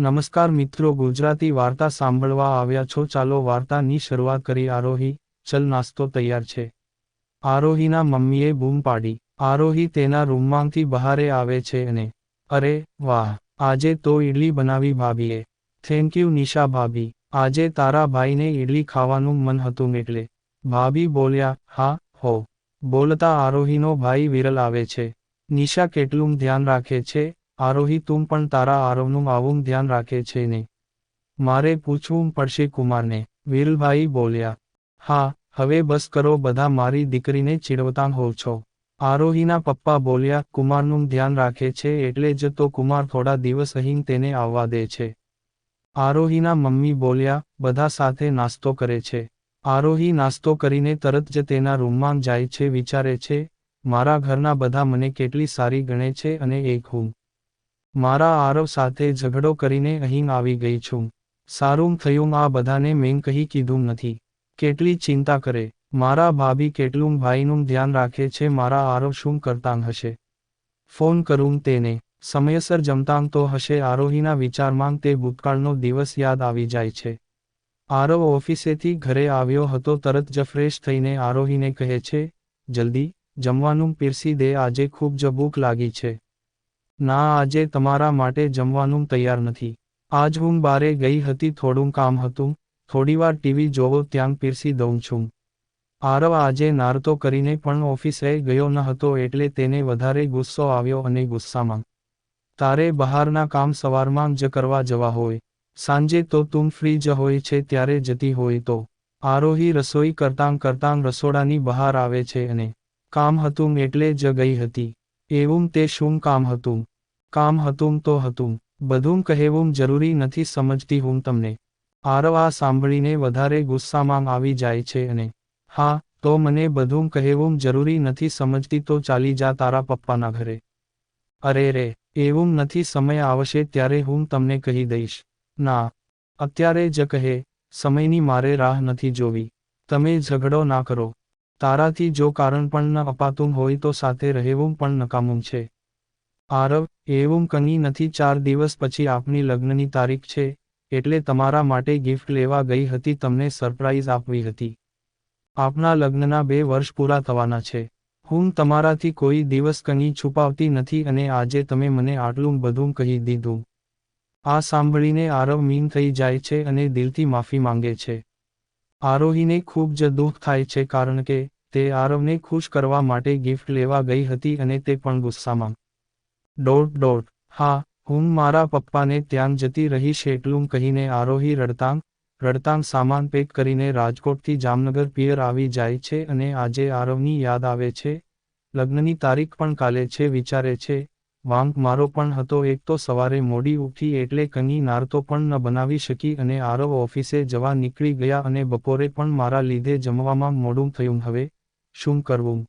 નમસ્કાર મિત્રો, ગુજરાતી વાર્તા સાંભળવા આવ્યા છો. ચાલો વાર્તાની શરૂઆત કરી આરોહી, ચલ નાસ્તો તૈયાર છે. આરોહીના મમ્મીએ બૂમ પાડી. આરોહી તેના રૂમમાંથી બહારે આવે છે અને, અરે, વાહ, આજે તો ઈડલી બનાવી ભાભીએ. થેન્ક યુ નિશા ભાભી. આજે તારા ભાઈને ઈડલી ખાવાનું મન હતું એટલે. ભાભી બોલ્યા, હા, હો. બોલતા આરોહીનો ભાઈ વિરલ આવે છે. નિશા કેટલું ધ્યાન રાખે છે? આરોહી, તું પણ તારા આરવનું આવું ધ્યાન રાખે છે ને? મારે પૂછવું પડશે કુમારને. વીરલભાઈ બોલ્યા, હા, હવે બસ કરો, બધા મારી દીકરીને ચીડવતા હોવ છો. આરોહીના પપ્પા બોલ્યા, કુમારનું ધ્યાન રાખે છે એટલે જ તો કુમાર થોડા દિવસ અહીં તેને આવવા દે છે. આરોહીના મમ્મી બોલ્યા, બધા સાથે નાસ્તો કરે છે. આરોહી નાસ્તો કરીને તરત જ તેના રૂમમાં જાય છે, વિચારે છે, મારા ઘરના બધા મને કેટલી સારી ગણે છે અને એક હું મારા આરવ સાથે ઝઘડો કરીને અહીં આવી ગઈ છું. સારું થયું આ બધાને મેં કહી કીધું નથી. કેટલી ચિંતા કરે. મારા ભાભી કેટલું ભાઈનું ધ્યાન રાખે છે, મારા આરવ શું કરતાં હશે? ફોન કરું તેને. સમયસર જમતાં તો હશે. આરોહીના વિચારમાં તે ભૂતકાળનો દિવસ યાદ આવી જાય છે. આરવ ઓફિસેથી ઘરે આવ્યો હતો. તરત જ ફ્રેશ થઈને આરોહીને કહે છે, જલ્દી, જમવાનું પીરસી દે. આજે ખૂબ જ ભૂખ લાગી છે. ના, આજે તમારા માટે જમવાનું તૈયાર નથી. આજ હું બારે ગઈ હતી, થોડું કામ હતું. થોડીવાર ટીવી જોવો, ત્યાં પીરસી દઉં છું. આરવ આજે નારતો કરીને પણ ઓફિસે ગયો ન હતો, એટલે તેને વધારે ગુસ્સો આવ્યો અને ગુસ્સામાં. તારે બહારના કામ સવારમાં જ કરવા જવા હોય. સાંજે તો તું ફ્રી જ હોય છે, ત્યારે જતી હોય તો. આરોહી રસોઈ કરતાં કરતાં રસોડાની બહાર આવે છે અને કામ હતું, એટલે જ ગઈ હતી. એવું તે શું કામ હતું. કામ હતું તો હતું બધું કહેવું જરૂરી નથી સમજતી હું તમને. આરવ આ સાંભળીને વધારે ગુસ્સામાં આવી જાય છે અને, હા, તો મને બધું કહેવું જરૂરી નથી સમજતી તો ચાલી જા તારા પપ્પાના ઘરે. અરે રે એવું નથી સમય આવશે ત્યારે હું તમને કહી દઈશ. ના, અત્યારે જ કહે, સમયની મારે રાહ નથી જોવી. તમે ઝઘડો ના કરો. તારાથી જો કારણ પણ અપાતું હોય તો સાથે રહેવું પણ નકામું છે. આરવ એવું કંઈ નથી, ચાર દિવસ પછી આપની લગ્નની તારીખ છે, એટલે તમારા માટે ગિફ્ટ લેવા ગઈ હતી, તમને સરપ્રાઈઝ આપવી હતી. આપના લગ્નના બે વર્ષ પૂરા થવાના છે. હું તમારાથી કોઈ દિવસ કંઈ છુપાવતી નથી અને આજે તમે મને આટલું બધું કહી દીધું. આ સાંભળીને આરવ મીન થઈ જાય છે અને દિલથી માફી માંગે છે. આરોહીને ખૂબ જ દુઃખ થાય છે કારણ કે, તે આરવને ખુશ કરવા માટે ગિફ્ટ લેવા ગઈ હતી અને તે પણ ગુસ્સામાં. ડોટ ડોટ હા, હું મારા પપ્પાને ત્યાં જતી રહીશ એટલું કહીને આરોહી રડતાંગ રડતાંગ સામાન પેક કરીને રાજકોટથી જામનગર પિયર આવી જાય છે અને આજે આરવની યાદ આવે છે. લગ્નની તારીખ પણ કાલે છે, વિચારે છે. વાંક મારો પણ હતો, એક તો સવારે મોડી ઉઠી એટલે કંઈ નારતો પણ ન બનાવી શકી અને આરવ ઓફિસે જવા નીકળી ગયા અને બપોરે પણ મારા લીધે જમવામાં મોડું થયું. હવે શું કરવું?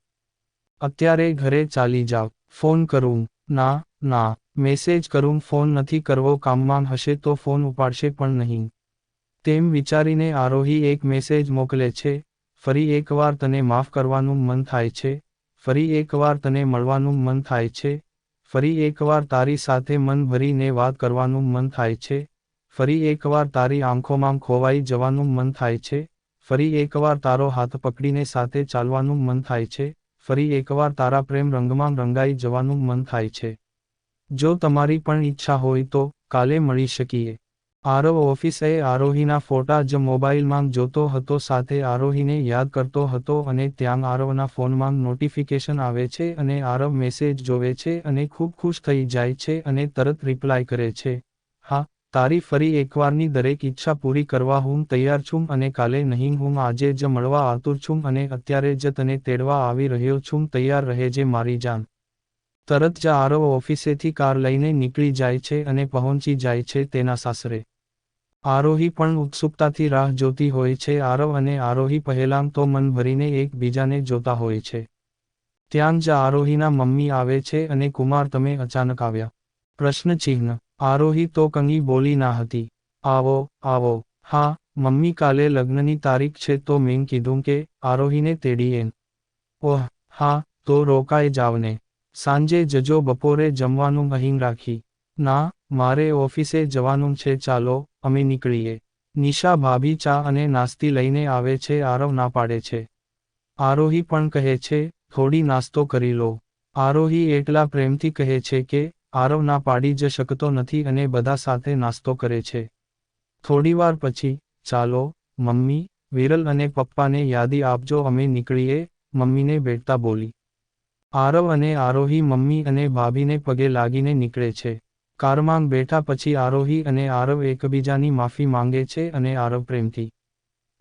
અત્યારે ઘરે ચાલી જાવ. ફોન કરું. ના ના, મેસેજ કરું. ફોન નથી કરવો, કામમાં હશે તો ફોન ઉપાડશે પણ નહીં. તેમ વિચારીને આરોહી એક મેસેજ મોકલે છે. ફરી એકવાર તને માફ કરવાનું મન થાય છે. ફરી એકવાર તને મળવાનું મન થાય છે. ફરી એકવાર તારી સાથે મન ભરીને વાત કરવાનું મન થાય છે. ફરી એકવાર તારી આંખોમાં ખોવાઈ જવાનું મન થાય છે. ફરી એકવાર તારો હાથ પકડીને સાથે ચાલવાનું મન થાય છે. ફરી એકવાર તારા પ્રેમ રંગમાં રંગાઈ જવાનું મન થાય છે. જો તમારી પણ ઈચ્છા હોય તો કાલે મળી શકીએ. આરવ ઓફિસે આરોહીના ફોટા જ મોબાઈલમાં જોતો હતો, સાથે આરોહીને યાદ કરતો હતો અને ત્યાં આરવના ફોનમાં નોટિફિકેશન આવે છે અને આરવ મેસેજ જોવે છે અને ખૂબ ખુશ થઈ જાય છે અને તરત રિપ્લાય કરે છે. હા, તારી ફરી એકવારની દરેક ઈચ્છા પૂરી કરવા હું તૈયાર છું અને કાલે નહીં, હું આજે જ મળવા આતુર છું અને અત્યારે જ તને તેડવા આવી રહ્યો છું, તૈયાર રહેજે મારી જાન. તરત જ આરવ ઓફિસેથી કાર લઈને નીકળી જાય છે અને પહોંચી જાય છે તેના સાસરે. આરોહી પણ ઉત્સુકતાથી રાહ જોતી હોય છે. આરવ અને આરોહી પહેલાં તો મન ભરીને એકબીજાને જોતા હોય છે. ત્યાં જ આરોહીના મમ્મી આવે છે અને કુમાર, તમે અચાનક આવ્યા. પ્રશ્ન ચિહ્ન. આરોહી તો કંગી બોલી ના હતી. આવો આવો. હા, મમ્મી કાલે લગ્નની તારીખ છે તો મેં કીધું કે આરોહીને તેડી એન ઓહ, હા, તો રોકાય જાવને. સાંજે જજો બપોરે જમવાનું અહીં રાખી. ના, મારે ઓફિસે જવાનું છે, ચાલો, અમે નીકળીએ. નિશા ભાભી ચા અને નાસ્તી લઈને આવે છે, આરવ ના પાડે છે. આરોહી પણ કહે છે, થોડી નાસ્તો કરી લો. આરોહી એટલા પ્રેમથી કહે છે કે, આરવ ના પાડી જ શકતો નથી અને બધા સાથે નાસ્તો કરે છે. થોડીવાર પછી, ચાલો, મમ્મી, વિરલ અને પપ્પાને યાદી આપજો, અમે નીકળીએ. મમ્મીને બેઠતા બોલી. આરવ અને આરોહી મમ્મી અને ભાભીને પગે લાગીને નીકળે છે. કારમાં બેઠા પછી આરોહી અને આરવ એકબીજાની માફી માંગે છે અને આરવ પ્રેમથી.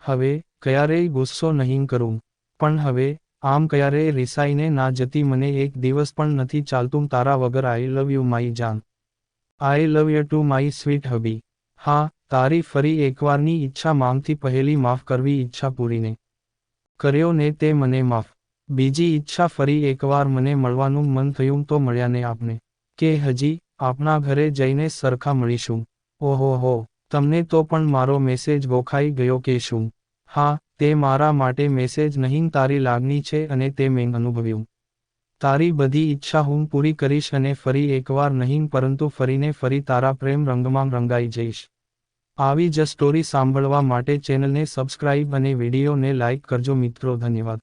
હવે ક્યારેય ગુસ્સો નહીં કરું? પણ હવે, આમ ક્યારેય રિસાઈને ના જતી મને એક દિવસ પણ નથી ચાલતું તારા વગર આઈ લવ યુ માય જાન. I love you too my sweet hubby હા, તારી ફરી એકવારની ઈચ્છા માંગથી પહેલી માફ કરવી ઈચ્છા પૂરીને. કર્યો ને તે મને માફ. બીજી ઈચ્છા ફરી એકવાર મને મળવાનું મન થયું તો મળ્યાને આપને. કે હજી આપણા ઘરે જઈને સરખા મળીશું. ઓહો હો, તમને તો પણ મારો મેસેજ ગોખાઈ ગયો કે શું? હા, તે મારા માટે મેસેજ નહીં, તારી લાગણી છે અને તે મેં અનુભવ્યું. તારી બધી ઈચ્છા હું પૂરી કરીશ અને ફરી એકવાર નહીં, પરંતુ ફરીને ફરી તારા પ્રેમ રંગમાં રંગાઈ જઈશ. આવી જ સ્ટોરી સાંભળવા માટે ચેનલને સબસ્ક્રાઇબ અને વિડીયોને લાઇક કરજો મિત્રો, ધન્યવાદ.